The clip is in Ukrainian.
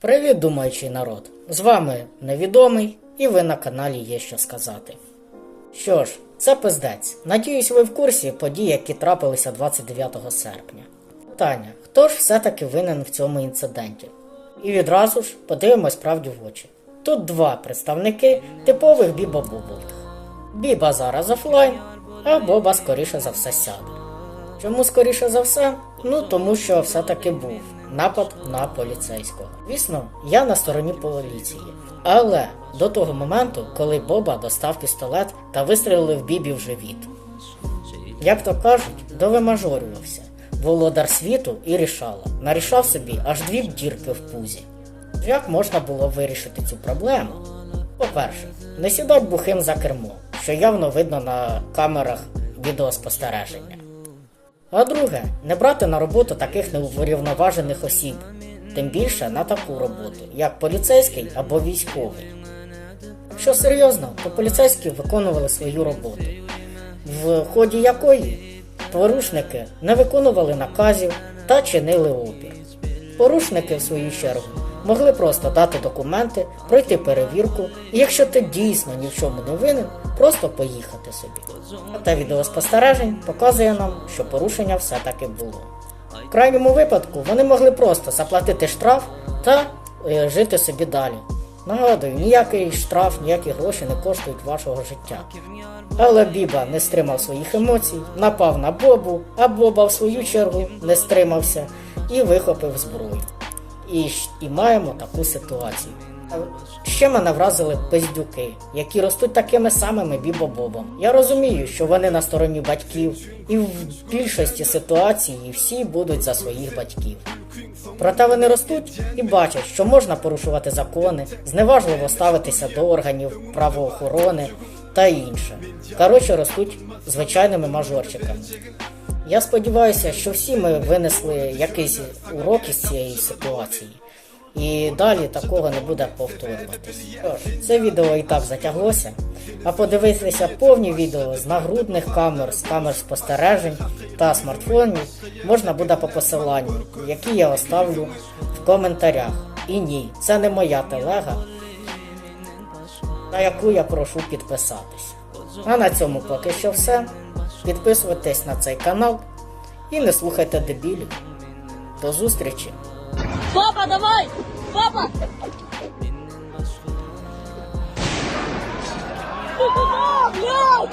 Привіт, думаючий народ! З вами невідомий, і ви на каналі є що сказати. Що ж, це пиздець. Надіюсь, ви в курсі подій, які трапилися 29 серпня. Питання: хто ж все-таки винен в цьому інциденті? І відразу ж подивимось правді в очі. Тут два представники типових біба бубових. Біба зараз офлайн, а Боба скоріше за все сяде. Чому скоріше за все? Ну тому що все-таки був напад на поліцейського. Звісно, я на стороні поліції. Але до того моменту, коли Боба достав пістолет та вистрілив Бібі в живіт. Як то кажуть, довимажорювався. Володар світу і рішала. Нарішав собі аж дві дірки в пузі. Як можна було вирішити цю проблему? По-перше, не сідать бухим за кермо, що явно видно на камерах відеоспостереження. А друге, не брати на роботу таких неуврівноважених осіб, тим більше на таку роботу, як поліцейський або військовий. Якщо серйозно, то поліцейські виконували свою роботу, в ході якої порушники не виконували наказів та чинили опір. Порушники, в свою чергу, могли просто дати документи, пройти перевірку, і якщо ти дійсно ні в чому не винен, просто поїхати собі. Та відеоспостережень показує нам, що порушення все-таки було. В крайньому випадку вони могли просто заплатити штраф та е, жити собі далі. Нагадую, ніякий штраф, ніякі гроші не коштують вашого життя. Але Біба не стримав своїх емоцій, напав на Бобу, а Боба в свою чергу не стримався і вихопив зброю. І, і маємо таку ситуацію. Ще мене вразили пиздюки, які ростуть такими самими бібобобом. Я розумію, що вони на стороні батьків, і в більшості ситуацій всі будуть за своїх батьків. Проте вони ростуть і бачать, що можна порушувати закони, зневажливо ставитися до органів правоохорони та інше. Коротше, ростуть звичайними мажорчиками. Я сподіваюся, що всі ми винесли якийсь урок із цієї ситуації. І далі такого не буде повторюватись. Що ж, це відео і так затяглося. А подивитися повні відео з нагрудних камер, з камер спостережень та смартфонів можна буде по посиланню, які я оставлю в коментарях. І ні, це не моя телега, на яку я прошу підписатись. А на цьому поки що все. Підписуйтесь на цей канал і не слухайте дебілів. До зустрічі! Папа, давай! Baba. Baba, no!